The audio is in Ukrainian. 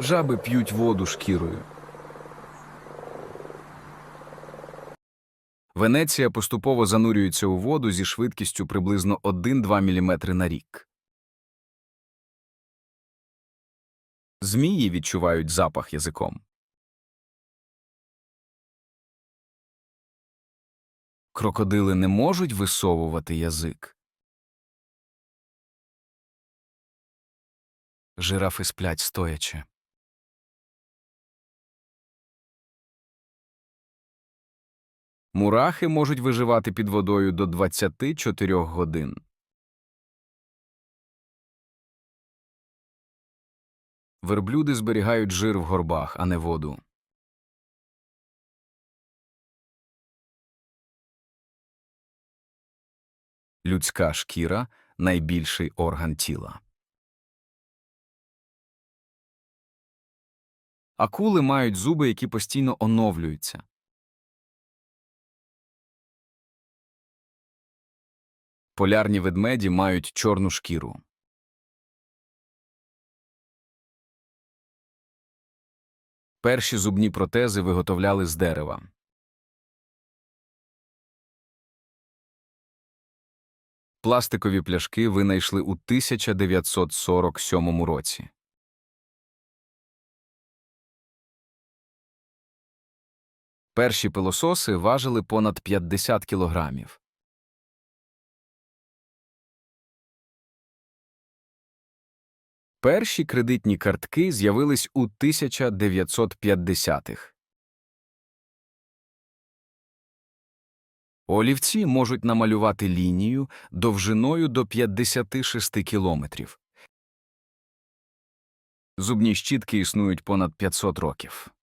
Жаби п'ють воду шкірою. Венеція поступово занурюється у воду зі швидкістю приблизно 1-2 мм на рік. Змії відчувають запах язиком. Крокодили не можуть висовувати язик. Жирафи сплять стоячи. Мурахи можуть виживати під водою до 24 годин. Верблюди зберігають жир в горбах, а не воду. Людська шкіра найбільший орган тіла. Акули мають зуби, які постійно оновлюються. Полярні ведмеді мають чорну шкіру. Перші зубні протези виготовляли з дерева. Пластикові пляшки винайшли у 1947 році. Перші пилососи важили понад 50 кілограмів. Перші кредитні картки з'явились у 1950-х. Олівці можуть намалювати лінію довжиною до 56 кілометрів. Зубні щітки існують понад 500 років.